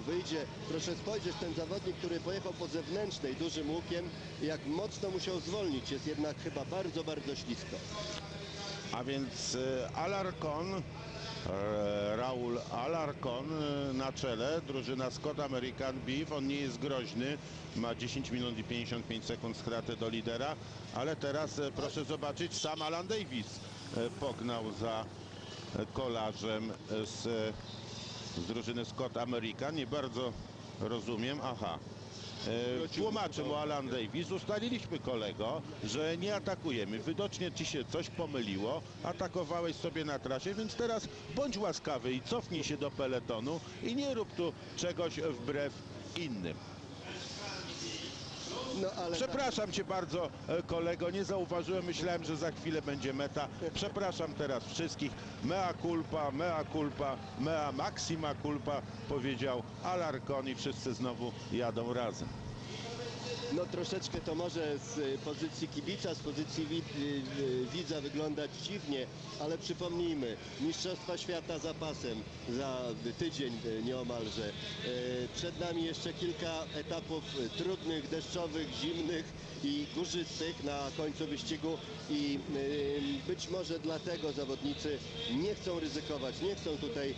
wyjdzie. Proszę spojrzeć, ten zawodnik, który pojechał po zewnętrznej dużym łukiem, jak mocno musiał zwolnić. Jest jednak chyba bardzo, bardzo ślisko. A więc e, Alarcon, e, Raul Alarcon e, na czele, drużyna Scott American Beef, on nie jest groźny, ma 10 minut i 55 sekund straty do lidera, ale teraz proszę zobaczyć, sam Alan Davis pognał za kolarzem z, z drużyny Scott American, nie bardzo rozumiem, aha. E, Tłumaczy mu Alan Davis, ustaliliśmy kolego, że nie atakujemy. Widocznie ci się coś pomyliło, atakowałeś sobie na trasie, więc teraz bądź łaskawy i cofnij się do peletonu i nie rób tu czegoś wbrew innym. No ale Przepraszam cię bardzo e, kolego, nie zauważyłem, myślałem, że za chwilę będzie meta. Przepraszam teraz wszystkich. Mea culpa, mea culpa, mea maxima culpa, powiedział Alarcon i wszyscy znowu jadą razem. No troszeczkę to może z y, pozycji kibica, z pozycji wi- y, y, widza wyglądać dziwnie, ale przypomnijmy, Mistrzostwa Świata za pasem za tydzień nieomalże. Przed nami jeszcze kilka etapów trudnych, deszczowych, zimnych i górzystych na końcu wyścigu i być może dlatego zawodnicy nie chcą ryzykować, nie chcą tutaj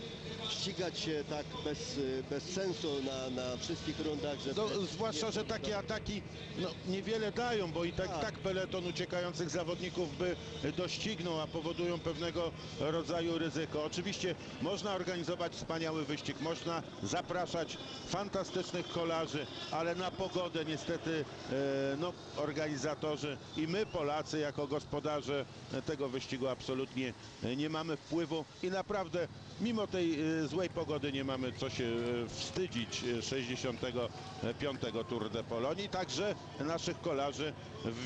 ścigać się tak bez, bez sensu na, na wszystkich rundach, że No, zwłaszcza, że takie ataki no, niewiele dają, bo i tak, Tak. tak peleton uciekających zawodników by doścignął, a powodują pewnego rodzaju ryzyko. Oczywiście można organizować wspaniały wyścig, można zapraszać fantastycznych kolarzy, ale na pogodę niestety e, no, organizatorzy i my Polacy jako gospodarze tego wyścigu absolutnie nie mamy wpływu i naprawdę mimo tej e, złej pogody nie mamy co się e, wstydzić e, 65. Tour de Polonii. Także naszych kolarzy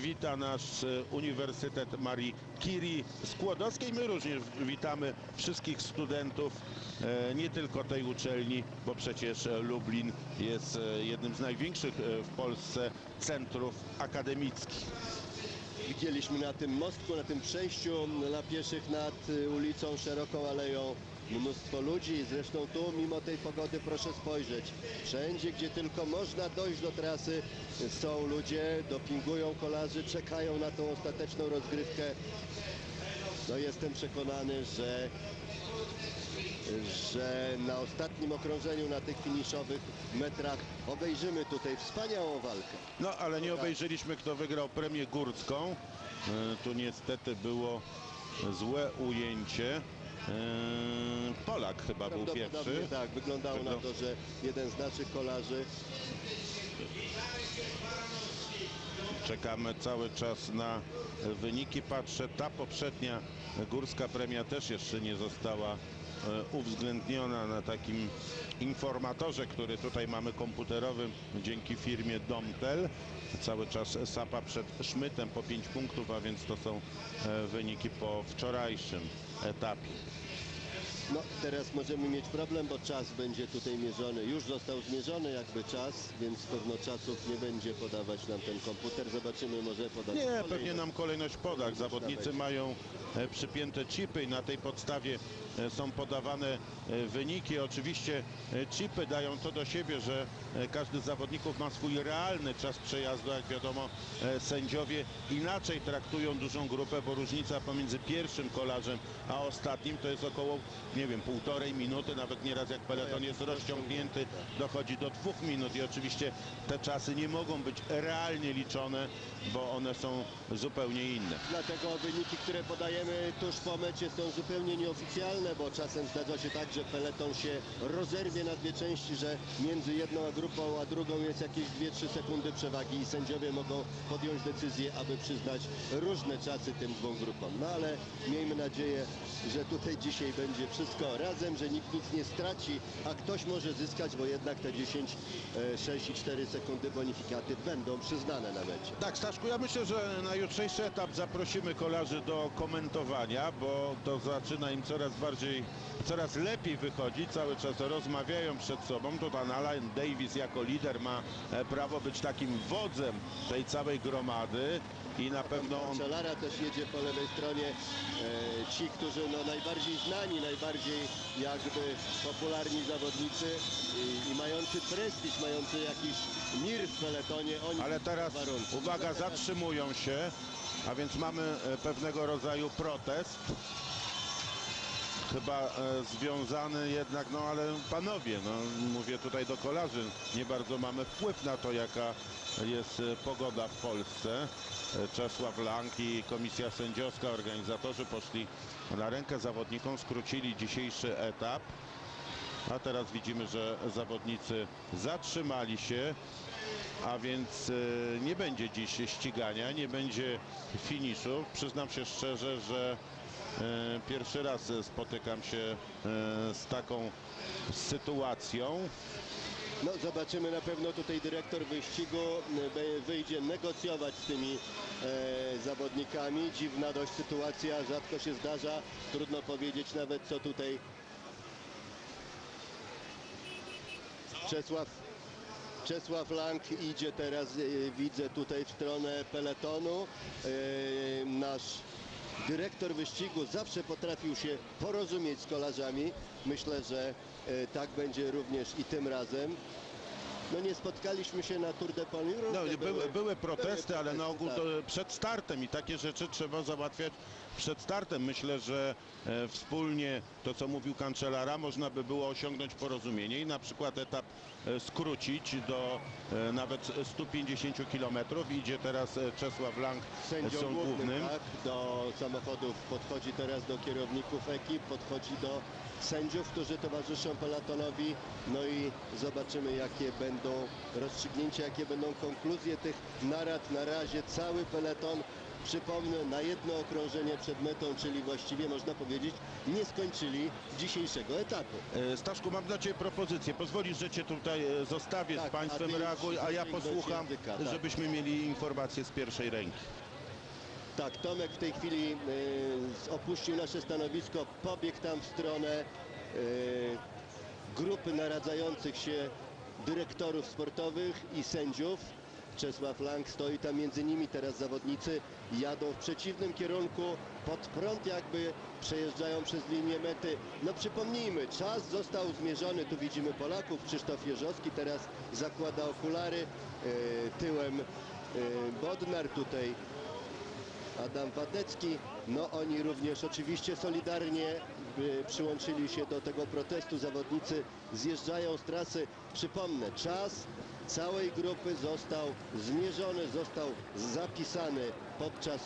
wita nasz e, Uniwersytet Marii Curie Skłodowskiej. My również witamy wszystkich studentów, e, nie tylko tej uczelni, bo przecież e, Lublin jest e, jednym z największych e, w Polsce centrów akademickich. Widzieliśmy na tym mostku, na tym przejściu dla pieszych nad ulicą, szeroką aleją mnóstwo ludzi. Zresztą tu, mimo tej pogody, proszę spojrzeć. Wszędzie, gdzie tylko można dojść do trasy, są ludzie, dopingują kolarzy, czekają na tą ostateczną rozgrywkę. No jestem przekonany, że że na ostatnim okrążeniu, na tych finiszowych metrach obejrzymy tutaj wspaniałą walkę. No, ale nie obejrzeliśmy, kto wygrał premię górską. E, Tu niestety było złe ujęcie. E, Polak chyba był pierwszy. tak, wyglądało na to, że jeden z naszych kolarzy Czekamy cały czas na wyniki. Patrzę, ta poprzednia górska premia też jeszcze nie została uwzględniona na takim informatorze, który tutaj mamy komputerowym dzięki firmie Domtel. Cały czas Sapa przed Szmytem po 5 punktów, a więc to są e, wyniki po wczorajszym etapie. No teraz możemy mieć problem, bo czas będzie tutaj mierzony. Już został zmierzony jakby czas, więc pewno czasów nie będzie podawać nam ten komputer. Zobaczymy, może podać Nie, kolejność. pewnie nam kolejność podać. Zawodnicy mają e, przypięte chipy i na tej podstawie e, są podawane e, wyniki. Oczywiście chipy dają to do siebie, że każdy z zawodników ma swój realny czas przejazdu. Jak wiadomo, sędziowie inaczej traktują dużą grupę, bo różnica pomiędzy pierwszym kolarzem a ostatnim to jest około, nie wiem, półtorej minuty, nawet nieraz jak peleton jest rozciągnięty, dochodzi do dwóch minut i oczywiście te czasy nie mogą być realnie liczone, bo one są zupełnie inne. Dlatego wyniki, które podajemy tuż po mecie są zupełnie nieoficjalne, bo czasem zdarza się tak, że peleton się rozerwie na dwie części, że między jedną a grupą a drugą jest jakieś 2-3 sekundy przewagi i sędziowie mogą podjąć decyzję, aby przyznać różne czasy tym dwóm grupom. No ale miejmy nadzieję, że tutaj dzisiaj będzie wszystko razem, że nikt nic nie straci, a ktoś może zyskać, bo jednak te 10, e, 6 i 4 sekundy bonifikaty będą przyznane na mecie. Tak, Staszku, ja myślę, że na jutrzejszy etap zaprosimy kolarzy do komentowania, bo to zaczyna im coraz bardziej, coraz lepiej wychodzić, cały czas rozmawiają przed sobą. To pan Alan Davis jako lider ma e, prawo być takim wodzem tej całej gromady i na pewno on Czelara też jedzie po lewej stronie. E, ci, którzy no, najbardziej znani, najbardziej jakby popularni zawodnicy i, i mający prestiż, mający jakiś mir w peletonie. Oni Ale teraz, uwaga, zatrzymują się, a więc mamy e, pewnego rodzaju protest. Chyba e, związany jednak, no ale panowie, no mówię tutaj do kolarzy, nie bardzo mamy wpływ na to, jaka jest e, pogoda w Polsce. E, Czesław Lang i komisja sędziowska, organizatorzy poszli na rękę zawodnikom, skrócili dzisiejszy etap. A teraz widzimy, że zawodnicy zatrzymali się, a więc nie będzie dziś ścigania, nie będzie finiszu. Przyznam się szczerze, że pierwszy raz spotykam się e, z taką sytuacją. No zobaczymy na pewno tutaj dyrektor wyścigu be- wyjdzie negocjować z tymi e, zawodnikami. Dziwna dość sytuacja, rzadko się zdarza. Trudno powiedzieć nawet co tutaj Czesław Czesław Lang idzie teraz, e, widzę tutaj w stronę peletonu. E, nasz dyrektor wyścigu zawsze potrafił się porozumieć z kolarzami. Myślę, że e, tak będzie również i tym razem. No nie spotkaliśmy się na Tour de Pony. No, były, były protesty, ale na ogół tak. to przed startem i takie rzeczy trzeba załatwiać przed startem. Myślę, że e, wspólnie to, co mówił Cancellara, można by było osiągnąć porozumienie i na przykład etap e, skrócić do e, nawet 150 km. Idzie teraz Czesław Lang Sędzią są głównym, głównym. tak, do samochodów podchodzi teraz do kierowników ekip, podchodzi do sędziów, którzy towarzyszą peletonowi. No i zobaczymy, jakie będą rozstrzygnięcia, jakie będą konkluzje tych narad. Na razie cały peleton, przypomnę, na jedno okrążenie przed metą, czyli właściwie można powiedzieć, nie skończyli dzisiejszego etapu. E, Staszku, mam dla Ciebie propozycję. Pozwolisz, że Cię tutaj e, zostawię Tak, z Państwem, a reaguj, a ja posłucham, języka, tak. żebyśmy mieli informacje z pierwszej ręki. Tak, Tomek w tej chwili y, opuścił nasze stanowisko, pobiegł tam w stronę y, grupy naradzających się dyrektorów sportowych i sędziów. Czesław Lang stoi tam między nimi, teraz zawodnicy jadą w przeciwnym kierunku, pod prąd jakby przejeżdżają przez linię mety. No przypomnijmy, czas został zmierzony, tu widzimy Polaków, Krzysztof Jerzowski teraz zakłada okulary, y, tyłem y, Bodnar tutaj Adam Wadecki. No oni również oczywiście solidarnie y, przyłączyli się do tego protestu. Zawodnicy zjeżdżają z trasy. Przypomnę, czas całej grupy został zmierzony, został zapisany podczas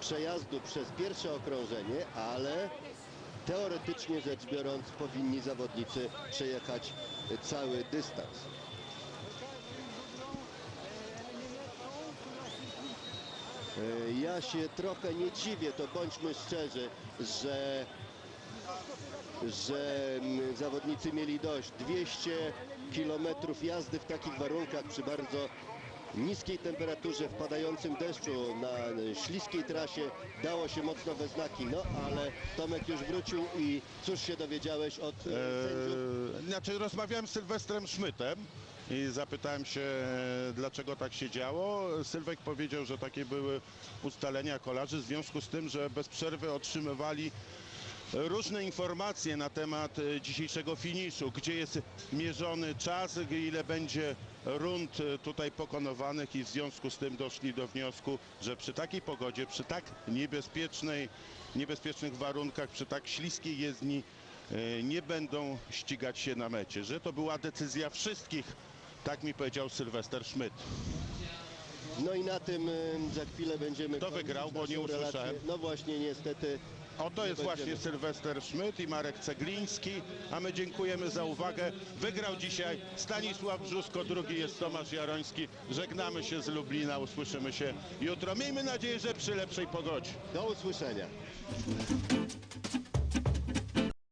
przejazdu przez pierwsze okrążenie, ale teoretycznie rzecz biorąc powinni zawodnicy przejechać cały dystans. E, Ja się trochę nie dziwię, to bądźmy szczerzy, że, że mm, zawodnicy mieli dość. 200 kilometrów jazdy w takich warunkach przy bardzo niskiej temperaturze, w padającym deszczu, na śliskiej trasie dało się mocno we znaki. No ale Tomek już wrócił i cóż się dowiedziałeś od e, sędziów? Eee, znaczy rozmawiałem z Sylwestrem Szmytem i zapytałem się, e, dlaczego tak się działo. Sylwek powiedział, że takie były ustalenia kolarzy w związku z tym, że bez przerwy otrzymywali różne informacje na temat e, dzisiejszego finiszu, gdzie jest mierzony czas, ile będzie rund e, tutaj pokonowanych i w związku z tym doszli do wniosku, że przy takiej pogodzie, przy tak niebezpiecznej, niebezpiecznych warunkach, przy tak śliskiej jezdni e, nie będą ścigać się na mecie, że to była decyzja wszystkich, tak mi powiedział Sylwester Szmyt. No i na tym za chwilę będziemy Kto wygrał, bo nie usłyszałem. relację. No właśnie niestety Oto jest Nie właśnie. Sylwester Szmyt i Marek Cegliński, a my dziękujemy za uwagę. Wygrał dzisiaj Stanisław Brzusko, drugi jest Tomasz Jaroński. Żegnamy się z Lublina, usłyszymy się jutro. Miejmy nadzieję, że przy lepszej pogodzie. do usłyszenia.